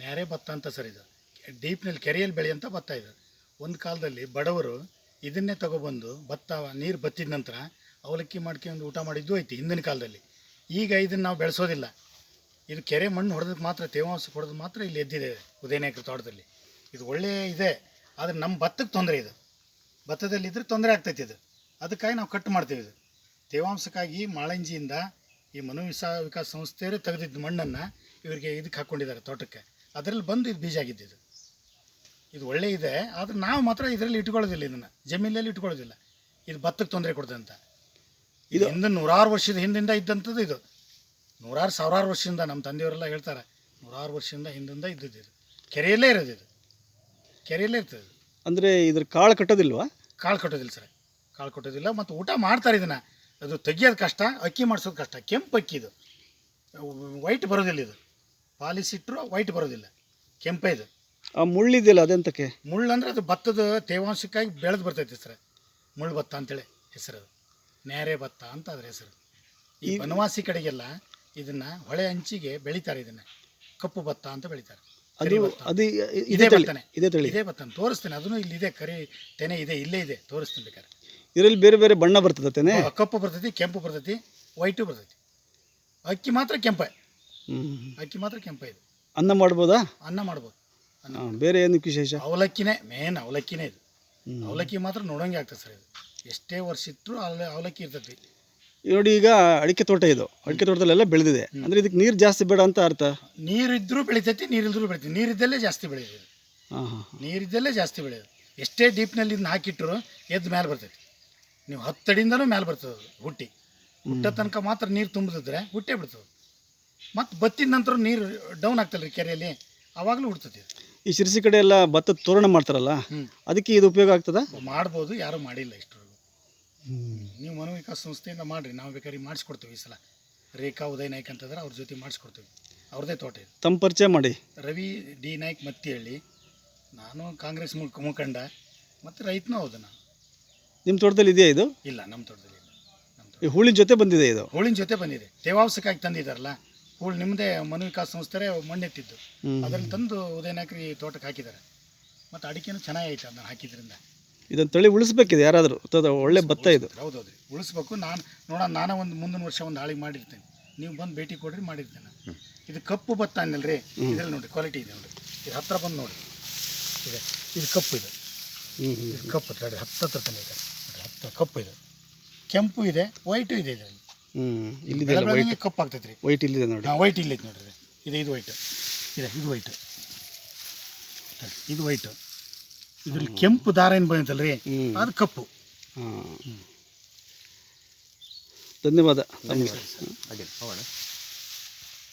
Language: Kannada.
ನ್ಯಾರೆ ಭತ್ತ ಅಂತ ಸರ್ ಇದು. ಡೀಪ್ನಲ್ಲಿ ಕೆರೆಯಲ್ಲಿ ಬೆಳೆಯಂಥ ಭತ್ತ ಇದು. ಒಂದು ಕಾಲದಲ್ಲಿ ಬಡವರು ಇದನ್ನೇ ತಗೊಬಂದು ಭತ್ತ, ನೀರು ಬತ್ತಿದ ನಂತರ ಅವಲಕ್ಕಿ ಮಾಡ್ಕೊಂಡು ಊಟ ಮಾಡಿದ್ದು ಐತಿ ಹಿಂದಿನ ಕಾಲದಲ್ಲಿ. ಈಗ ಇದನ್ನು ನಾವು ಬೆಳೆಸೋದಿಲ್ಲ. ಇದು ಕೆರೆ ಮಣ್ಣು ಹೊಡೆದಕ್ಕೆ ಮಾತ್ರ, ತೇವಾಂಶ ಹೊಡೆದು ಮಾತ್ರ ಇಲ್ಲಿ ಎದ್ದಿದೆ ಉದಯನಾಯಕರ ತೋಟದಲ್ಲಿ. ಇದು ಒಳ್ಳೆಯ ಇದೆ, ಆದರೆ ನಮ್ಮ ಭತ್ತಕ್ಕೆ ತೊಂದರೆ ಇದು. ಭತ್ತದಲ್ಲಿ ಇದ್ರೆ ತೊಂದರೆ ಆಗ್ತೈತಿ ಇದು. ಅದಕ್ಕಾಗಿ ನಾವು ಕಟ್ ಮಾಡ್ತೀವಿ ಇದು. ತೇವಾಂಶಕ್ಕಾಗಿ ಮಾಳಂಜಿಯಿಂದ ಈ ಮನು ವಿಕಾಸ ಸಂಸ್ಥೆಯವರು ತೆಗೆದಿದ್ದ ಮಣ್ಣನ್ನು ಇವರಿಗೆ ಇದಕ್ಕೆ ಹಾಕ್ಕೊಂಡಿದ್ದಾರೆ ತೋಟಕ್ಕೆ. ಅದರಲ್ಲಿ ಬಂದು ಇದು ಬೀಜ ಆಗಿದ್ದು ಇದು. ಒಳ್ಳೆ ಇದೆ ಆದರೆ ನಾವು ಮಾತ್ರ ಇದರಲ್ಲಿ ಇಟ್ಕೊಳ್ಳೋದಿಲ್ಲ ಇದನ್ನು. ಜಮೀನಲ್ಲಿ ಇಟ್ಕೊಳ್ಳೋದಿಲ್ಲ. ಇದು ಭತ್ತಕ್ಕೆ ತೊಂದರೆ ಕೊಡ್ತದೆ ಅಂತ ಇದು ಹಿಂದೆ ನೂರಾರು ವರ್ಷದ ಹಿಂದಿಂದ ಇದ್ದಂಥದ್ದು ಇದು. ನೂರಾರು ಸಾವಿರಾರು ವರ್ಷದಿಂದ ನಮ್ಮ ತಂದೆಯವರೆಲ್ಲ ಹೇಳ್ತಾರೆ ನೂರಾರು ವರ್ಷದಿಂದ ಹಿಂದಿಂದ ಇದ್ದದ್ದು ಇದು. ಕೆರೆಯಲ್ಲೇ ಇರೋದು ಇದು. ಕೆರೆಯಲ್ಲೇ ಇರ್ತದೆ. ಅಂದರೆ ಇದ್ರ ಕಾಳು ಕಟ್ಟೋದಿಲ್ವಾ? ಕಾಳು ಕಟ್ಟೋದಿಲ್ಲ ಸರ್. ಕಾಳು ಕಟ್ಟೋದಿಲ್ಲ ಮತ್ತು ಊಟ ಮಾಡ್ತಾರೆ ಇದನ್ನು. ಅದು ತೆಗಿಯೋದು ಕಷ್ಟ ಅಕ್ಕಿ ಮಾಡಿಸೋದು ಕಷ್ಟ. ಕೆಂಪು ಅಕ್ಕಿ ಇದು ವೈಟ್ ಬರೋದಿಲ್ಲ ಇದು. ಪಾಲಿಸ್ ಇಟ್ಟರು ವೈಟ್ ಬರೋದಿಲ್ಲ. ಕೆಂಪೇ ಇದು. ಆ ಮುಳ್ಳಿದಿಲ್ಲ ಅದೆಂತಕ್ಕೆ? ಮುಳ್ಳು ಅಂದರೆ ಅದು ಭತ್ತದ ತೇವಾಂಶಕ್ಕಾಗಿ ಬೆಳೆದು ಬರ್ತೈತೆ ಸರ್ ಮುಳ್ಳು ಭತ್ತ ಅಂತೇಳಿ ಹೆಸರು. ಅದು ನ್ಯಾರೆ ಭತ್ತ ಅಂತ ಅದ್ರ ಹೆಸರು. ಈ ವನವಾಸಿ ಕಡೆಗೆಲ್ಲ ಇದನ್ನ ಹೊಳೆ ಅಂಚಿಗೆ ಬೆಳಿತಾರೆ ಇದನ್ನ. ಕಪ್ಪು ಭತ್ತ ಅಂತ ಬೆಳಿತಾರೆ. ಅದು. ಅದು ಇದೇ ಇದೇ ತಳಿ ಭತ್ತನೇ. ಇದೇ ತಳಿ. ಇದೇ ಭತ್ತ ತೋರಿಸ್ತೇನೆ. ಅದನ್ನು ಇಲ್ಲಿದೆ ಕರಿ ತೆನೆ ಇದೆ ಇಲ್ಲೇ ಇದೆ. ತೋರಿಸ್ತೀನಿ ಬೇಕಾದ್ರೆ. ಇದರಲ್ಲಿ ಬೇರೆ ಬೇರೆ ಬಣ್ಣ ಬರ್ತದೆ ತೆನೆ? ಕಪ್ಪು ಬರ್ತೈತಿ ಕೆಂಪು ಬರ್ತೈತಿ ವೈಟು ಬರ್ತೈತಿ. ಅಕ್ಕಿ ಮಾತ್ರ ಕೆಂಪ. ಅಕ್ಕಿ ಮಾತ್ರ ಕೆಂಪ ಇದೆ. ಅನ್ನ ಮಾಡ್ಬೋದಾ? ಅನ್ನ ಮಾಡ್ಬೋದು. ಬೇರೆ ಏನು ವಿಶೇಷ? ಅವಲಕ್ಕಿನೇ ಮೇನ್ ಅವಲಕ್ಕಿನೇ ಇದು. ಅವಲಕ್ಕಿ ಮಾತ್ರ ನೋಡೋಂಗೆ ಆಗ್ತದೆ ಸರ್ ಇದು. ಎಷ್ಟೇ ವರ್ಷ ಇಟ್ಟರು ಅವಲ ಅವಲಕ್ಕಿ ಇರ್ತೈತಿ ನೋಡಿ ಈಗ ಅಡಿಕೆ ತೋಟ ಇದು. ಅಡಿಕೆ ತೋಟದಲ್ಲೆಲ್ಲ ಬೆಳೆದಿದೆ. ಅಂದ್ರೆ ಇದಕ್ಕೆ ನೀರು ಜಾಸ್ತಿ ಬೇಡ ಅಂತ ಅರ್ಥ? ನೀರಿದ್ರೂ ಬೆಳಿತೈತಿ ನೀರಿಲ್ದ್ರೂ ಬೆಳಿತೈತಿ. ನೀರಿದ್ದಲ್ಲೇ ಜಾಸ್ತಿ ಬೆಳೆಯೋದು ಹಾಂ ಹಾಂ ನೀರಿದ್ದಲ್ಲೇ ಜಾಸ್ತಿ ಬೆಳೆಯೋದು ಎಷ್ಟೇ ಡೀಪ್ನಲ್ಲಿ ಇದನ್ನ ಹಾಕಿಟ್ರು ಎದ್ದು ಮೇಲೆ ಬರ್ತೈತಿ. ನೀವು ಹತ್ತಡಿಯಿಂದನೂ ಮೇಲೆ ಬರ್ತದೆ ಅದು ಹುಟ್ಟಿ. ಹುಟ್ಟ ತನಕ ಮಾತ್ರ ನೀರು ತುಂಬಿದ್ರೆ ಹುಟ್ಟೇ ಬಿಡ್ತದೆ ಮತ್ತು ಬತ್ತಿದ ನಂತರ ನೀರು ಡೌನ್ ಆಗ್ತಲ್ಲ ರೀ ಕೆರೆಯಲ್ಲಿ? ಆವಾಗಲೂ ಉಡ್ತದೆ ಈ ಶಿರ್ಸಿ ಕಡೆ ಎಲ್ಲ ಭತ್ತ ತೋರಣ ಮಾಡ್ತಾರಲ್ಲ. ಅದಕ್ಕೆ ಇದು ಉಪಯೋಗ ಆಗ್ತದ? ಮಾಡ್ಬೋದು ಯಾರೂ ಮಾಡಿಲ್ಲ ಇಷ್ಟರವರೆಗೂ ನೀವು ಮನವಿಕಾ ಸಂಸ್ಥೆಯಿಂದ ಮಾಡಿರಿ ನಾವು ಬೇಕಾದ್ರೆ ಮಾಡಿಸ್ಕೊಡ್ತೀವಿ ಈ ಸಲ. ರೇಖಾ ಉದಯ್ ನಾಯ್ಕ್ ಅಂತಂದ್ರೆ ಅವ್ರ ಜೊತೆ ಮಾಡಿಸ್ಕೊಡ್ತೀವಿ. ಅವ್ರದ್ದೇ ತೋಟ ಇದು. ತಮ್ಮ ಪರಿಚಯ ಮಾಡಿ. ರವಿ ಡಿ ನಾಯ್ಕ್ ಹೇಳಿ ನಾನು ಕಾಂಗ್ರೆಸ್ ಮುಖ ಮುಖಂಡ ಮತ್ತು ರೈತನೂ ಹೌದು ನಾನು. ನಿಮ್ಮ ತೋಟದಲ್ಲಿ ಇದೆಯಾ ಇದು? ಇಲ್ಲ ನಮ್ಮ ತೋಟದಲ್ಲಿ ಇಲ್ಲ. ಈ ಹೂಳಿನ ಜೊತೆ ಬಂದಿದೆ ಇದು? ಹೂಳಿನ ಜೊತೆ ಬಂದಿದೆ. ತೇವಾಂಶಕ್ಕಾಗಿ ತಂದಿದ್ದಾರಲ್ಲ. ಹೂಳು ನಿಮ್ಮದೇ ಮನು ವಿಕಾಸ ಸಂಸ್ಥೆ ಮಣ್ಣೆತ್ತಿದ್ದು. ಅದನ್ನು ಅದರಲ್ಲಿ ತಂದು ಉದಯ ನಾಯ್ಕರಿ ತೋಟಕ್ಕೆ ಹಾಕಿದ್ದಾರೆ. ಮತ್ತು ಅಡಿಕೆನೂ ಚೆನ್ನಾಗಿ ಐತೆ ಅದನ್ನ ಹಾಕಿದ್ರಿಂದ. ಇದನ್ನು ತಳಿ ಉಳಿಸ್ಬೇಕಿದೆ ಯಾರಾದರೂ? ಒಳ್ಳೆ ಭತ್ತ ಇದು? ಹೌದೌದು. ರೀ ಉಳಿಸ್ಬೇಕು. ನಾನು ನೋಡ ನಾನು ಒಂದು ಮುಂದಿನ ವರ್ಷ ಒಂದು ಹಾಳಿಗೆ ಮಾಡಿರ್ತೇನೆ. ನೀವು ಬಂದು ಭೇಟಿ ಕೊಡ್ರಿ ಮಾಡಿರ್ತೇನೆ ಇದು ಕಪ್ಪು ಭತ್ತ ಅನ್ನಲ್ರಿ? ಇದ್ರಲ್ಲಿ ನೋಡಿ ಕ್ವಾಲಿಟಿ ಇದೆ ನೋಡಿ. ಇದು ಹತ್ತಿರ ಬಂದು ನೋಡಿ. ಇದೆ. ಇದು ಕಪ್ಪು ಇದೆ. ಇದು ಕಪ್ಪು ನೋಡಿ ಹತ್ತು ಹತ್ರ ತನಕ ಇದೆ. ಹತ್ತು ಕಪ್ಪು ಇದೆ. ಕೆಂಪು ಇದೆ ವೈಟು ಇದೆ ಇದರಲ್ಲಿ. ಹ್ಞೂ ಇಲ್ಲಿದೆ ವೈಟ್ ಕಪ್ಪು ಆಗ್ತೈತೆ ರೀ ವೈಟ್ ಇಲ್ಲಿದೆ ನೋಡಿ. ಹಾಂ ವೈಟ್ ಇಲ್ಲೈತೆ ನೋಡ್ರಿ. ಇದು ಇದು ವೈಟ್ ಇದೆ ಇದು ವೈಟ್ ಇದು ವೈಟ್ ಇದ್ರಲ್ಲಿ ಕೆಂಪು ದಾರ ಏನು ಬಂದೈತಲ್ಲ ರೀ ಅದು ಕಪ್ಪು. ಹಾಂ. ಧನ್ಯವಾದ. ತಮಗೆ ಹಾಗೆ ಹೋಗೋಣ.